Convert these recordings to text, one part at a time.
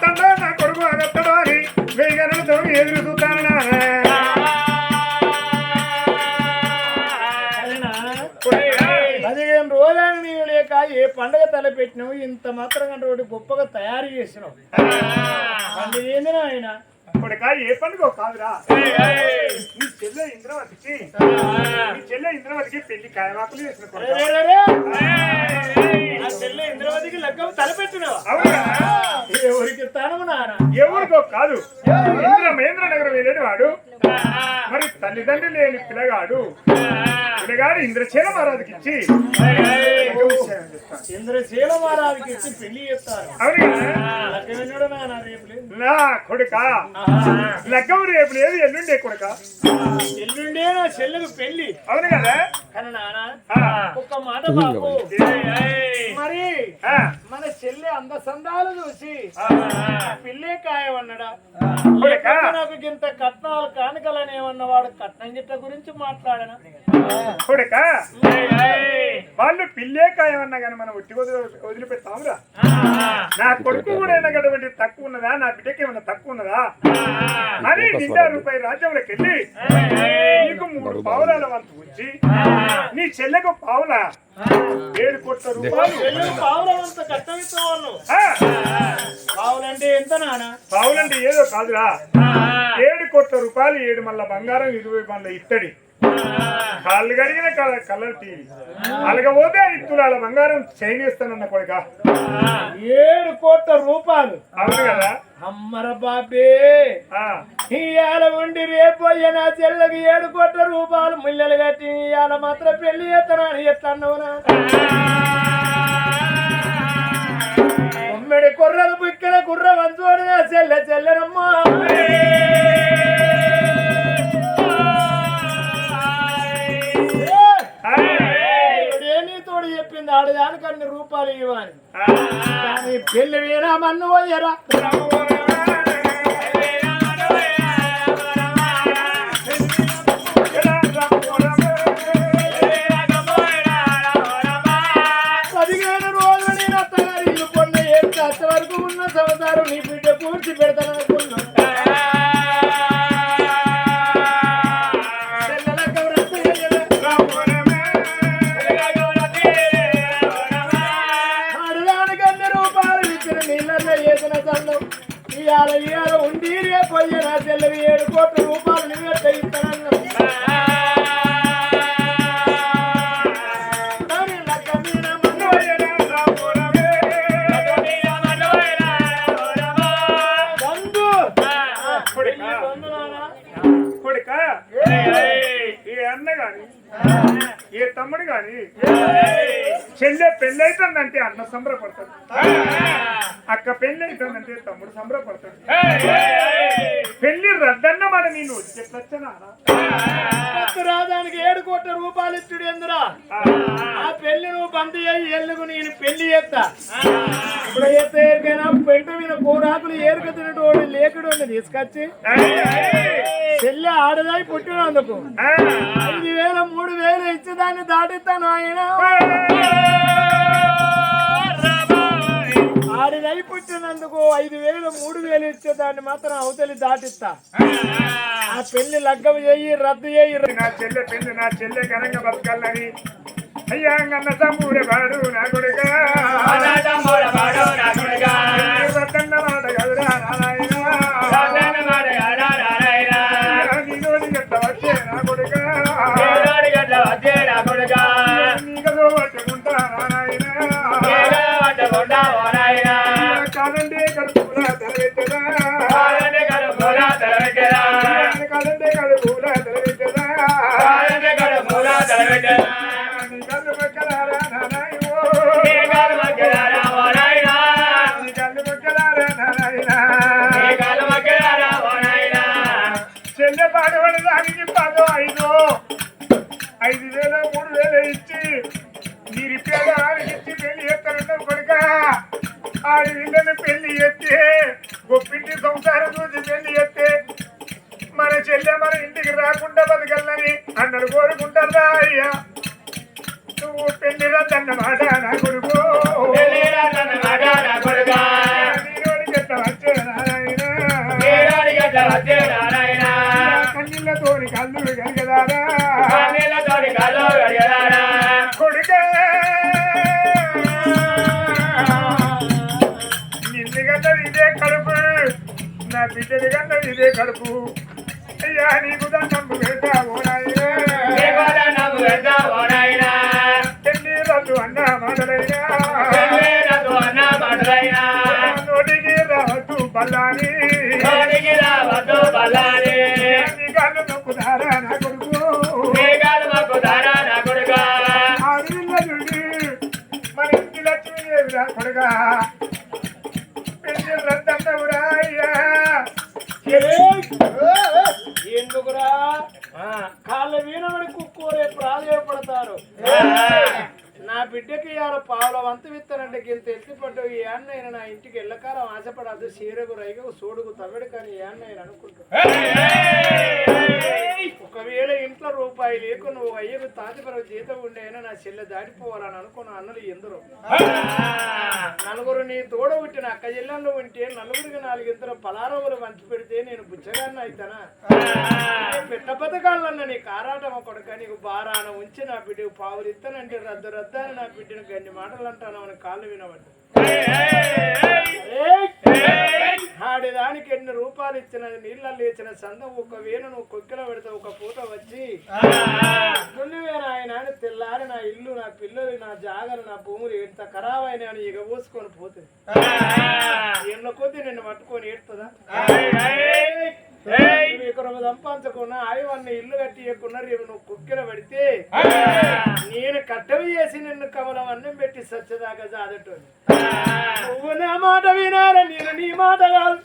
తండ్రి నా కొడుకు అగత్తడు అని వెయ్యి గనులతో ఎదురు చూస్తాను నాన్న. పదిహేను రోజులు నీవు లేక ఏ పండగ తలపెట్టినావు? ఇంత మాత్రం కంటే గొప్పగా తయారు చేసినావు. పండుగ ఏంది ఆయన ఏ పండుగ కాదురా. చెల్లె ఇంద్రవతికి చెల్లె ఇంద్రవతికి పెళ్ళి కాయమాకులు చేసిన చెల్లె ఇంద్రవతికి లగ్గం తలపెట్టినావు? అవును? ఎవరికి ఎవరికో కాదు. ఇంద్ర మహేంద్ర నగరం వెళ్ళిన వాడు. మరి తల్లిదండ్రులు లేని పిల్లగాడు. పిల్లగాడు ఇంద్రసేన మహారాజుకి ఇచ్చి మహారాజుకి ఇచ్చి పెళ్ళి చేస్తారు? లగ్గం రేపు లేదు. నా కొడుక? లగ్గం రేపు లేదు ఎల్లుండే కొడుక? ఎల్లుండే నా చెల్లెకు పెళ్ళి. అవును కదా? కానీ నాన్న ఒక్క మాట బాబు మరి ఆ, మన చెల్లె అంద సందాలు చూసి పిల్లే కాయమన్నాడా నాకు ఇంత కట్నాలు కానుకలని ఏమన్నా వాడు కట్నం గిట్ట గురించి మాట్లాడనా. కొడుక? వాళ్ళు పిల్లే కాయమన్నా కానీ మనం ఒట్టి వదిలి వదిలిపెడతామురా. నా కొడుకు కూడా అయినటువంటి తక్కువ ఉన్నదా? నా బిడ్డకి ఏమన్నా తక్కువ ఉన్నదా? అని నిండా రూపాయి రాజ్యంలోకి వెళ్ళి నీకు మూడు పావులాల వంతు ఉంచి నీ చెల్లెకు పావుల? ఏడు కోట్ల రూపాయలు. చెల్లెలు పావులం అంత కట్నం ఇస్తాను ఆ, పావులంటే ఎంత నాన్న పావులంటే ఏదో కాదురా. ఏడు కోట్ల రూపాయలు ఏడు మళ్ళా బంగారం ఇరవై మళ్ళా ఇత్తడి. కాళ్ళు కడిగిన కల- కలర్ టీవీ. అలగపోతే ఇత్తులాల బంగారం చైనేస్తానన్న కొడుక. ఏడు కోట్ల రూపాయలు. అవును కదా? అమ్మర బాబే. ఆ, ఇవాళ ఉండి రేపు అయ్యా నా చెల్లెకి ఏడు కోట్ల రూపాయలు ముల్లెలు కట్టి ఇవాళ మాత్రం పెళ్ళి చేస్తానని ఎట్లా అన్నవునా ఉమ్మడి కుర్రలు బుక్కిన కుర్ర వంచోడు నా చెల్లె చెల్లెనమ్మా. చెప్పింది ఆడదానికి అన్ని ఆ, కానీ పెళ్ళి వీణా మన్ను పోయరా? చెల్లె పెళ్ళైతుందంటే అన్న సంబరపడతాడు. అక్క పెళ్ళి అవుతుందంటే తమ్ముడు సంబరపడతాడు. పెళ్ళి రద్దన్న మాట నేను రాజానికి ఏడు కోట్ల రూపాయలు ఇచ్చుడు ఎందురా? ఆ. పెళ్ళి నువ్వు బంద్ చేయి ఎల్లుగు నేను పెళ్ళి చేస్తా? ఇప్పుడు చేస్తే ఏరికైనా పెంట మీద కూరాకులు ఏరుక తినటోడు లేకుడు తీసుకొచ్చి చెల్లి ఆడదాయి పుట్టినందుకు. ఐదు వేల మూడు వేలు ఇచ్చి దాన్ని దాటిస్తాను ఆయన. ఆడిదై పుట్టినందుకు ఐదు వేలు మూడు వేలు ఇచ్చే దాన్ని మాత్రం అవతలి దాటిస్తా. ఆ పెళ్ళి లగ్గం చేయి రద్దు చేయి. నా చెల్లె పెళ్ళి నా చెల్లె ఘనంగా బతకాలని. అయ్యా అన్న తమ్ముడే వాడు నా రద్దన్న మాట కదురా ముఖాన్ని చూసి పెళ్ళి చెప్తే మన చెల్లె మన ఇంటికి రాకుండా బతకల్లని అన్నడు కోరుకుంటారా అయ్యా. నువ్వు పెళ్ళి రద్దన్న మాట నా కొడుకు. కన్నీళ్ళతోని కళ్ళు కలిగదారా కన్నీళ్ళతోని కళ్ళు కలిగదారా నా బిడ్డది కన్నా ఇదే కడుపు. అయ్యా నీకు దండం పెడతావు నాయన. ఆయన నా ఇంటికి ఎల్లకాలం ఆశపడద్దు సీరకు రైగకు సోడుకు తవ్వడు కానీ ఏ ఆయన అనుకుంటున్నాను ఒకవేళ ఇంట్లో రూపాయి లేకు నువ్వు అయ్యకు తాతిపరం జీతం ఉండేనా నా చెల్లె దాటిపోవాలని అనుకున్న అన్నలు ఎందరు. నలుగురు నీ తోడ పుట్టిన అక్క చెల్లెలు ఉంటే నలుగురికి నాలుగింతలు పలారములు వంచి పెడితే నేను బుచ్చగాన్న అయితానా? పెట్ట పథకాలన్న నీ కారాటం కొడుక నీకు బారాన ఉంచి నా బిడ్డకు పావులు ఇస్తానంటే రద్దు రద్దు అని నా బిడ్డను గన్ని మాటలు అంటాను అని కాళ్ళు వినవద్దు ఆడేదానికి ఎన్ని రూపాయలు ఇచ్చిన నీళ్ళ లేచిన సంద ఒక వేణ నువ్వు కొక్కిల పెడితే ఒక పూట వచ్చి ఆయన తెల్లారి నా ఇల్లు నా పిల్లలు నా జాగలు నా భూములు ఎంత ఖరాబ్ అయినా ఇక పోసుకొని పోతుంది ఎన్నో కొద్ది నిన్ను పట్టుకొని ఏడుతుందా? నీకు రెండు సంపాదించకుండా ఆయవన్న ఇల్లు కట్టి ఎక్కున్న రేపు నువ్వు కుక్కిన పెడితే నేను కట్టవి చేసి నిన్ను కమలం అన్నం పెట్టి సచ్చదాకా చాదటోని. నువ్వు నా మాట వినాలి నేను నీ మాట కాదు.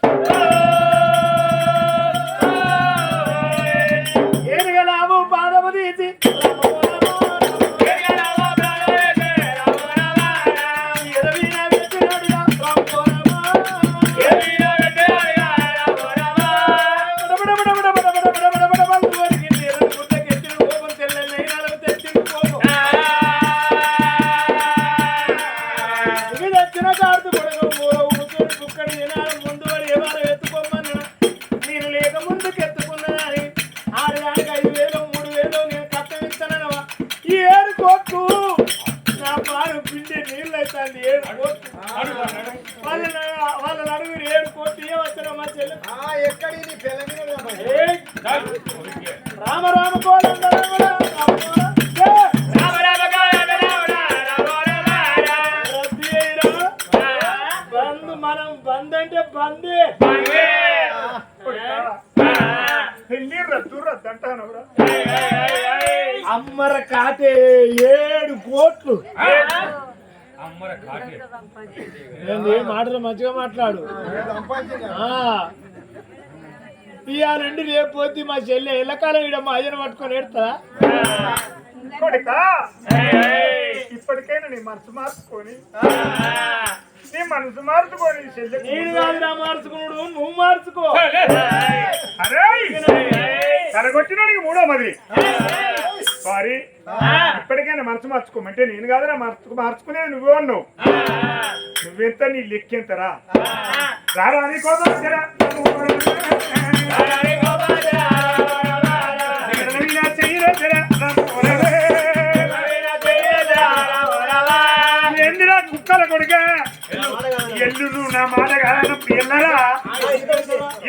ఏరుగా లాభం ఏ వచ్చినా మా చెల్లి ఎక్కడి నీ పిల్ల! రామ రామ కోదండ రామ రామ అంటే బందే అమ్మర కాటే ఏడు కోట్లు మాటలు? మంచిగా మాట్లాడు. ఆ. ఇయ్యాలండి రేపు పోతే మా చెల్లె ఎల్లకాలం ఈడ మా అయ్యను పట్టుకొని ఎడతా ఇప్పటికైనా నీ మనసు మార్చుకొని. నీ మనసు మార్చుకొని చెల్లె నేను కాదురా మార్చుకున్నాడు నువ్వు మార్చుకో. అరే మూడో మది. సారీ ఇప్పటికైనా మనసు మార్చుకోమంటే నేను కాదురా మార్చుకు మార్చుకునేది నువ్వే ఉన్నావు నువ్వెంత నీ లెక్కెంతరా రారా నీ కోసం? ఎల్లు నా మాట కాదన్నప్పుడు ఎల్లరా?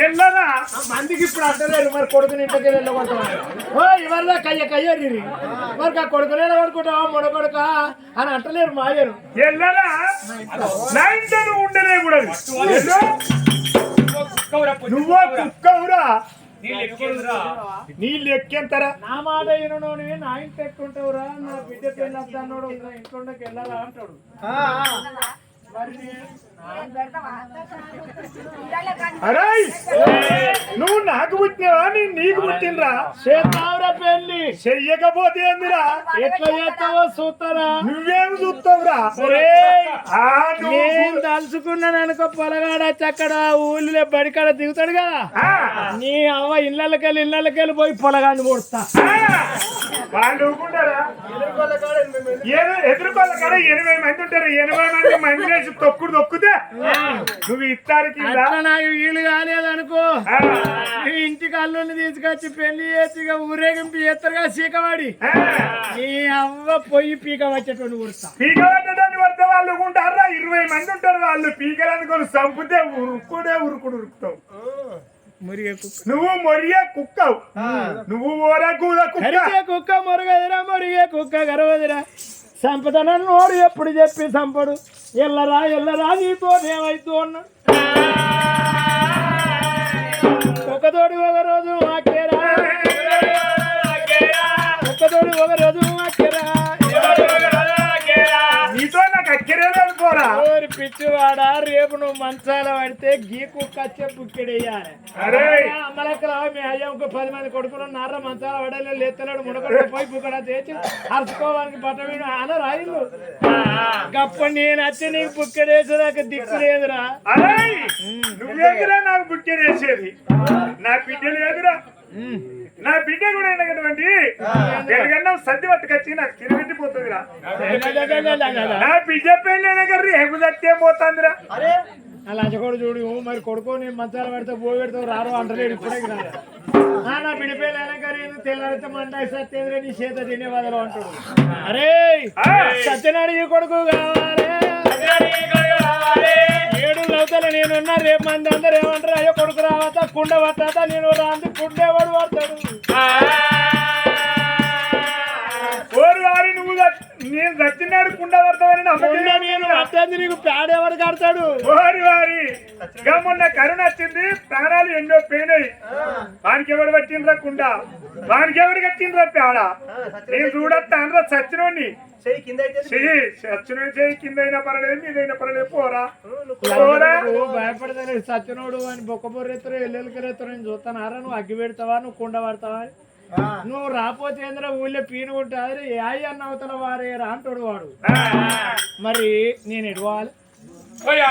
ఎల్లరా? మందికి ఇప్పుడు అంటలేరు మరి కొడుకుని ఇంటికి వెళ్ళగొడతామని ఓ ఇవల్ల కయ్య కయ్య రీరి. మరి ఆ కొడుకునే కొడుకుంటావా మొడ కొడుక అని అంటలేరు మాయరు ఎల్లరా? నా ఇంట్లో ఉండలే కూడా నువ్వో కుక్కవురా? నీ లెక్కెంతరా నా మాట వినోని నా ఇంటి ఎక్కుంటావురా నా బిడ్డ పెళ్ళి అన్నాడు ఇంట్లోకి వెళ్ళాలా అంటాడు. మరి నే- అరే నువ్వు నాకు పుట్టినవా? నేను నీకు పుట్టినరా? చేస్తావురా పెళ్ళి. చెయ్యకపోతే ఏందిరా? ఎట్లా చేస్తావో చూస్తారా? నువ్వేం చూస్తావురా? నేను తలుచుకున్నాను అనుకో పొలగాడ చక్కడ ఊళ్ళో బడికాడ దిగుతాడు కదా ఆ, నీ అవ్వ ఇళ్ళకెళ్ళి ఇళ్ళకెళ్ళి పోయి పొలగాన్ని పొడుస్తా. వాళ్ళు ఊరుకుంటారా? ఎదురుకోళ్ళ కాడ ఎనభై మంది. ఉంటారు ఎనభై మంది మంది వేసి తొక్కుడు తొక్కుతే నువ్వు ఇస్తారు నాకు వీలు కాలేదనుకో. నీ ఇంటికి అల్లుని తీసుకొచ్చి పెళ్ళి చేసి ఊరేగింపు చేస్తారుగా సీకవాడి. నీ అవ్వ పొయ్యి పీక వచ్చేటోడు కొడతా. పీక పట్టడానికి వస్తే వాళ్ళు ఊరుకుంటారా ఇరవై మంది ఉంటారు వాళ్ళు. పీకలనుకొని చంపితే ఉరుకుడే ఉరుకుడు ఉరుకుతావు. మురిగే కుక్క. నువ్వు కుక్కవు. నువ్వు కరిచే కుక్క మొరగదిరా మొరిగే కుక్క గరవదిరా. సంపదన నోడు ఎప్పుడు చెప్పి సంపడు? ఎల్లరా ఎల్లరా నీతో ఏమైతూ అన్నా ఒకతోడి ఒక రోజు ఆకేరా ఒక్కతోడి ఒక రోజు ఆకేరా అక్కరేలేదు పోరా? ఓరి పిచ్చివాడా రేపు నువ్వు మంచాల పడితే గీ కుక్క వచ్చే బుక్కెడేయాలి అమ్మలక్కల మీ అయ్య ఇంకో పది మంది కొడుకులు నార మంచాల పడలే లేతలేడు ముడకడ పోయి బుక్కడ తెచ్చి అరుచుకోవానికి బట్ట వీడు ఆన రాయిలు గప్ప నేను వచ్చి నీకు బుక్కెడేసేదాకా దిక్కు లేదురా. నువ్వేదిరా నాకు బుక్కేసేది నా బిడ్డలు ఎదురా నా బిడ్డ కూడా అయినటువంటి ఎరగన్నా సర్ది పట్టుకొచ్చి నాకు తిరగట్టిపోతుందిరా నా బిడ్డ పెళ్ళి రేపు సత్యం పోతుందిరా. అరే. అలా కూడా చూడు మరి కొడుకో నేను మంచాల పెడితే బో పెడతావు రారు అంటలేడు ఇప్పుడే నా బిడిపోయిన తెల్లారితే మంట సత్యేంద్ర నీ చేత తినేవాదలు అంటాడు. అరే సత్యనారాయణ ఈ కొడుకు కావాలి. ఏడు లవతలు నేనున్నా రేపు మంది అందరు ఏమంటారు? అయ్యో కొడుకు రావతా కుండ పట్టాతా నేను రాంది కుండేవాడు పడతాడు? ఓరు వారి నువ్వు నేను చచ్చినాడు కుండ పడతావని నమ్మకం నీకు పేడేవాడు కడతాడు. ఓరి వారి ఇంకా మొన్న కరుణ వచ్చింది ప్రాణాలు ఎన్నో పోయినాయి. వానికి ఎవడు పట్టిండ్రా కుండ? వానికి ఎవడు కట్టిండ్రా పేడ? నేను చూడత్తానరా సచ్చినోని చెయ్యి కింద అయితే చెయ్యి. సచ్చిన చెయ్యి కింద అయినా పర్వాలేదు మీదైనా పర్వాలేదు పోరా. పోరా. నువ్వు భయపడతాను సచ్చినోడు అని బొక్క బొర్రెత్తరు ఎల్లెలకెత్తారు నేను చూస్తాను. నువ్వు అగ్గి పెడతావా? నువ్వు కుండ పడతావా. నువ్వు రాపోతే ఏంద్రా ఊళ్ళో పీను ఉంటుంది యాయి అన్న అవతల వారే రా అంటాడు వాడు. మరి నేను ఎడవాలి పోయా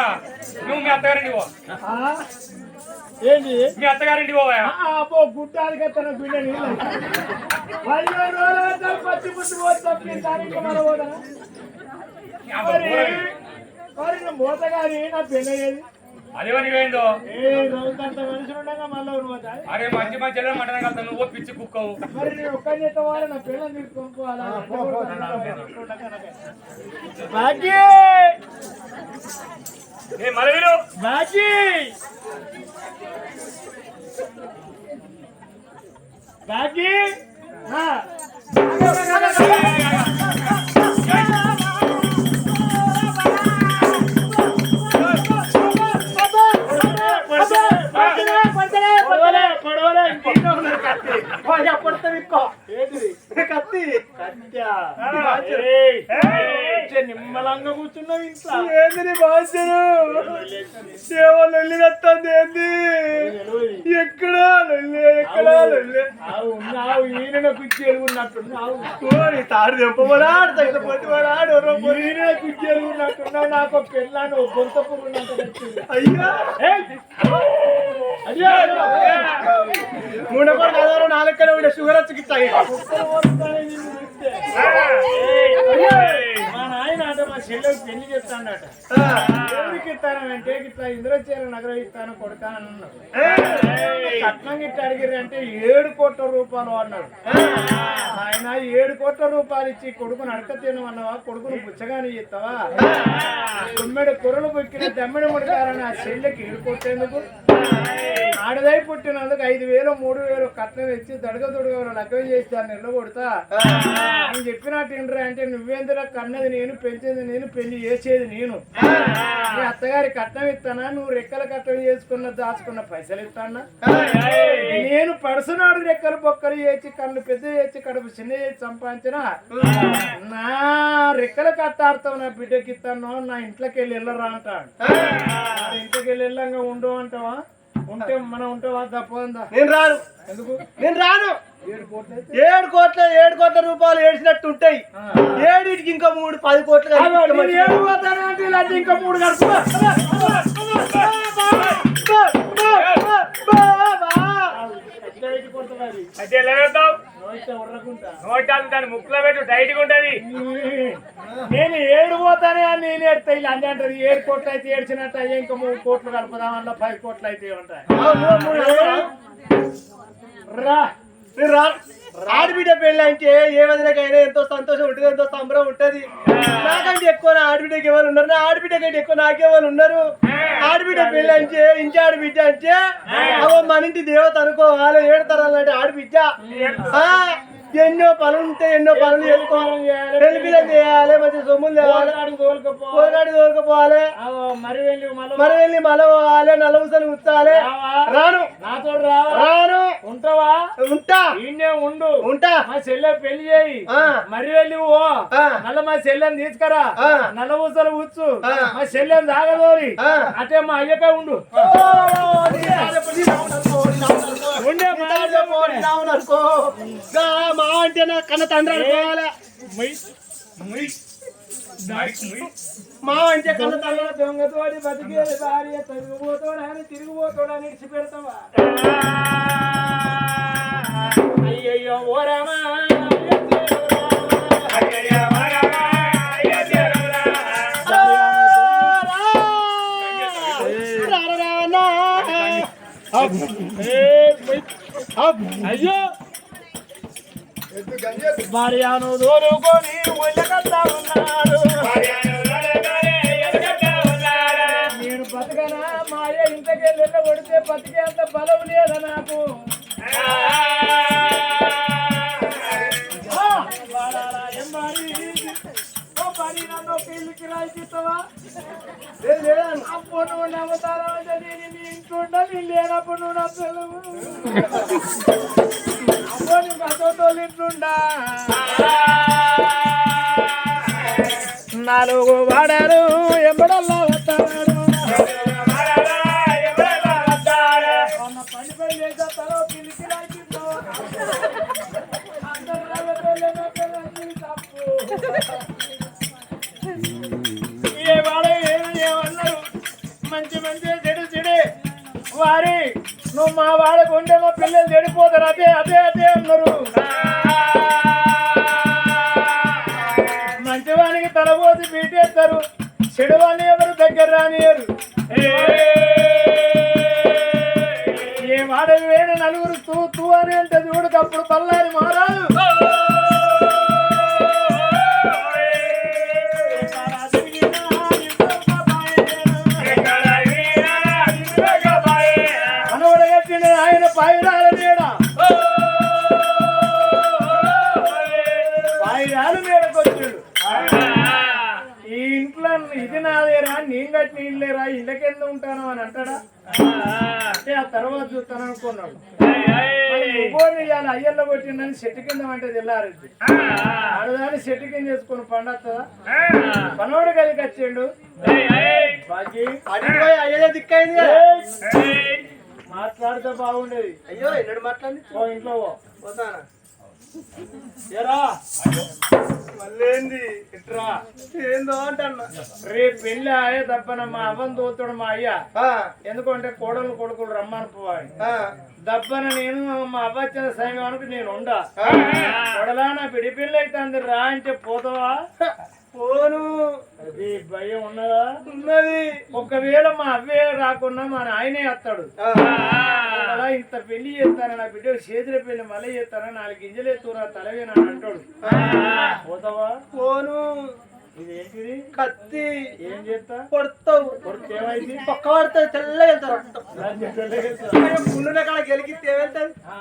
నువ్వు మీ అత్తగారింటి? ఏంటి? మీ అత్తగారింటి అబ్బో గుడ్డాలకి తన బిడ్డ పచ్చి పుట్టి పోతే ఇంకా మన మరి మోతగాని నా పెళ్ళయ్యేది? అదే నీవేందో ఏ రోజంత మనుషులు ఉండగా మళ్ళీ నువ్వు పోతా అరే మంచి మంచి చెల్లెలు మటన్ కలుతా నువ్వు పిచ్చి కుక్కవు మరి నేను ఒక్క కత్తి. పోయి అప్పటితో కత్తి. నిమ్మలంగా కూర్చున్నావు ఇంట్లో ఏంది భాషను సేవలు వెళ్ళి వస్తుంది ఏంది ఎక్కడ ఎక్కడ ఉన్నావు ఈయన కుర్చీ ఎలుగున్నట్టున్నావు తాడు దెబ్బలాడు తగిన పట్టుబడాడు ఈయన కుర్చీ ఎలుగున్నట్టున్నావు నాకు పెళ్ళాను పిల్లాన్ని ఒక గొంత పురుగునంత అయ్యా మూడు కూడా కదరు నాలుగు ఉండే షుగర్ వచ్చి! మా నాయన అంటే మా చెల్లెకి పెళ్ళి చెప్తాడట ఎవరికి ఇస్తానంటే ఇట్లా ఇంద్రచీర నగరం ఇస్తాను కొడతానన్నాడు కట్నం గిట్ట అడిగిరంటే ఏడు కోట్ల రూపాయలు అన్నాడు ఆయన ఏడు కోట్ల రూపాయలు ఇచ్చి కొడుకుని అడక తినమన్నావా కొడుకును పుచ్చగాని ఇస్తావా తొమ్మిది కుర్రలు బొక్కిన దమ్మిడి ముడతారని ఆ చెల్లెకి ఏడు కొట్టేందుకు ఆడదై పుట్టినందుకు ఐదు వేలు మూడు వేలు కట్నం ఇచ్చి దడగ దొడగ లగ్గం చేసి దాన్ని కొడతా నేను చెప్పినట్టు ఏంట్రా అంటే నువ్వేందిరా కన్నది నేను పెంచేది నేను పెళ్ళి చేసేది నేను. నీ అత్తగారి కట్నం ఇస్తానా నువ్వు రెక్కల కట్నం చేసుకున్న దాచుకున్న పైసలు ఇస్తానా నేను పడుసునాడు రెక్కలు బొక్కలు చేసి కళ్ళు పెద్ద చేసి కడుపు చిన్న చేసి సంపాదించిన నా రెక్కల కట్టాడుతావు నా బిడ్డకి ఇస్తాను నా ఇంట్లోకి వెళ్ళి వెళ్ళరా అంటాడు. ఇంట్లోకి వెళ్ళి వెళ్ళంగా ఉండు అంటావా? ఉంటే మనం ఉంటావా తప్పదా నేను రాను. ఎందుకు? నేను రాను. ఏడు కోట్లు ఏడు కోట్ల రూపాయలు ఏడ్చినట్టు ఉంటాయి. ఏడిటికి ఇంకా మూడు పది కోట్లు ఏడు ఇంకా మూడు గడుపు అయితే ఎలా వెళ్తావు నోటాలు దాని ముక్కులో పెట్టు టైట్గా ఉంటది. నేను ఏడు పోతానే అని నేను ఏడుతా ఇలా అంతే అంటారు. ఏడు కోట్లు అయితే ఏడ్చినట్టు ఇంకా మూడు కోట్లు కలుపుదాం అందులో పది కోట్లు అయితే ఉంటాయి రా- ఆడబిడ్డ పెళ్ళి అంటే ఏ వదినకైనా ఎంతో సంతోషం ఉంటుంది ఎంతో సంబరం ఉంటది. నాకంటే ఎక్కువ నా ఆడబిడ్డకి ఎవరు ఉన్నారు? నా ఆడబిడ్డ కంటే ఎక్కువ నాకెవరు ఉన్నారు? ఆడబిడ్డ పెళ్ళి అంటే ఇంటి ఆడబిడ్డ అంటే అవో మన ఇంటి దేవత అనుకోవాలి ఏడతారు? అంటే ఆడబిడ్డ ఎన్నో పనులు ఉంటాయి ఎన్నో పనులు చేసుకోవాలి. పెళ్ళి పిల్లలు చేయాలి మంచి సొమ్ములు తేవాలి. పోరాడి తోలుకపోవాలి. మరి వెళ్ళి మళ్ళీ మరి వెళ్ళి మల పోవాలి నలవుసలు ఉత్తాలి రావా? రాను. నాతో ఉంటావా? ఉంటా. ఈయనే ఉండు. ఉంటా. మా చెల్లె పెళ్ళి చేయి. ఆ. మరి వెళ్ళి ఓ ఆ. మళ్ళీ మా చెల్లెని తీసుకురా. నల్ల ఊసలు ఆ. మా చెల్లెని తాగదోరి. అటే మా అయ్యకే ఉండు. ఉండే మా అంటే నా కన్న తండ్రి అనుకోవాలి. మా అంటే కన్న తండ్రి. దొంగతోడి బతికేది భార్య తిరిగిపోతాడని తిరిగిపోతాడని ఇచ్చి పెడతావా అయ్యయ్యో అయ్యో. భార్యను దూరుకొని ఒళ్ళకత్తా ఉన్నాడు నేను బతకనా? మాయ ఇంతకే నిలబడితే బతికే అంత బలం లేదా నాకు? అప్పుడు నువ్వు నమ్ముతారా నేను మీ ఇంట్లో ఉండా, నేను లేనప్పుడు నువ్వు నా పిల్లవు. అప్పుడు నీ గతంతో ఇంట్లుండా. నాలుగు వాడారు ఎంబడల్లా నువ్వు మా వాడకు ఉంటే మా పిల్లలు చెడిపోతారు. అదే అదే అదే. ఇది నాదేరా నేను కట్టిన ఇల్లేరా ఇళ్ళకెందు ఉంటాను అని అంటాడా? అంటే ఆ తర్వాత చూస్తాను అనుకున్నాడు. ఇవాళ అయ్యల్లో కొట్టిందని చెట్టు కింద అంటే తెల్లారింది. ఆడదాన్ని చెట్టు కింద చేసుకుని పండొస్తుందా పనోడు కలిగి వచ్చిండు. అయ్యే దిక్కైంది! మాట్లాడితే బాగుండేది. అయ్యో ఎన్నడు మాట్లాడి ఓ ఇంట్లో. పోతానా? ఏరా? మళ్ళీ ఇట్రా? ఏందో అంటన్నా. రేపు పెళ్ళి ఆయే తప్పన మా అవ్వని తోతాడు మా అయ్య. ఎందుకంటే కోడలు కొడుకులు రమ్మని పోవాలి ఆ, దబ్బన నేను మా అవ్వ వచ్చిన సమయానికి నేను ఉండా. కొడలా నా పిడి పిల్ల అయితే రా అంటే పోతావా? పోను. అది భయం ఉన్నదా? ఉన్నది. ఒకవేళ మా అవ్వే రాకున్నా మా ఆయనే వస్తాడు అలా ఇంత పెళ్ళి చేస్తాను నా బిడ్డ చేతుల పెళ్ళి మళ్ళీ చేస్తాను నాలుగు గింజలు ఎత్తురా తలవే నన్ను అంటాడు. పోతావా? పోను. ఇది ఏంటిది కత్తి. ఏం చేస్తా? కొడతావు. కొడుకు ఏమైంది? పక్క పడితే తెల్లగా వెళ్తారు. పుల్లున కాడ గెలికి ఆ,